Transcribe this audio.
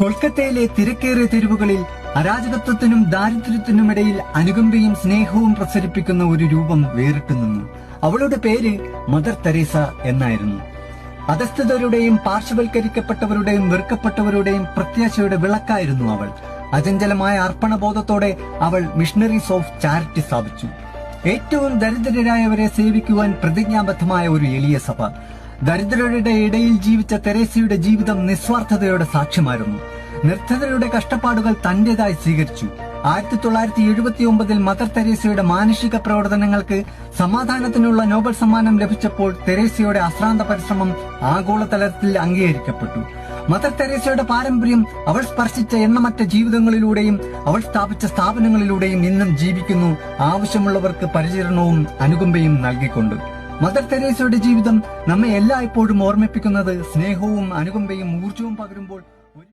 കൊൽക്കത്തയിലെ തിരക്കേറിയ തെരുവുകളിൽ അരാജകത്വത്തിനും ദാരിദ്ര്യത്തിനുമിടയിൽ അനുകമ്പയും സ്നേഹവും പ്രസരിപ്പിക്കുന്ന ഒരു രൂപം വേറിട്ടു നിന്നു. അവളുടെ പേര് മദർ തെരേസ എന്നായിരുന്നു. അധസ്ഥിതരുടെയും പാർശ്വവൽക്കരിക്കപ്പെട്ടവരുടെയും വെറുക്കപ്പെട്ടവരുടെയും പ്രത്യാശയുടെ വിളക്കായിരുന്നു അവൾ. അചഞ്ചലമായ അർപ്പണബോധത്തോടെ അവൾ മിഷണറീസ് ഓഫ് ചാരിറ്റി സ്ഥാപിച്ചു. ഏറ്റവും ദരിദ്രരായവരെ സേവിക്കുവാൻ പ്രതിജ്ഞാബദ്ധമായ ഒരു എളിയ സഭ. ദരിദ്രരുടെ ഇടയിൽ ജീവിച്ച തെരേസയുടെ ജീവിതം നിസ്വാർത്ഥതയുടെ സാക്ഷ്യമായിരുന്നു. നിർദ്ധതയുടെ കഷ്ടപ്പാടുകൾ തന്റേതായി സ്വീകരിച്ചു. ആയിരത്തി തൊള്ളായിരത്തി എഴുപത്തി ഒമ്പതിൽ മദർ തെരേസയുടെ മാനുഷിക പ്രവർത്തനങ്ങൾക്ക് സമാധാനത്തിനുള്ള നോബൽ സമ്മാനം ലഭിച്ചപ്പോൾ തെരേസയുടെ അശ്രാന്ത പരിശ്രമം ആഗോളതലത്തിൽ അംഗീകരിക്കപ്പെട്ടു. മദർ തെരേസയുടെ പാരമ്പര്യം അവൾ സ്പർശിച്ച എണ്ണമറ്റ ജീവിതങ്ങളിലൂടെയും അവൾ സ്ഥാപിച്ച സ്ഥാപനങ്ങളിലൂടെയും ഇന്നും ജീവിക്കുന്നു. ആവശ്യമുള്ളവർക്ക് പരിചരണവും അനുകമ്പയും നൽകിക്കൊണ്ട്. മദർ തെരേസയുടെ ജീവിതം നമ്മെ എല്ലാ എല്ലായ്പ്പോഴും ഓർമ്മിപ്പിക്കുന്നത് സ്നേഹവും അനുകമ്പയും ഊർജവും പകരുമ്പോൾ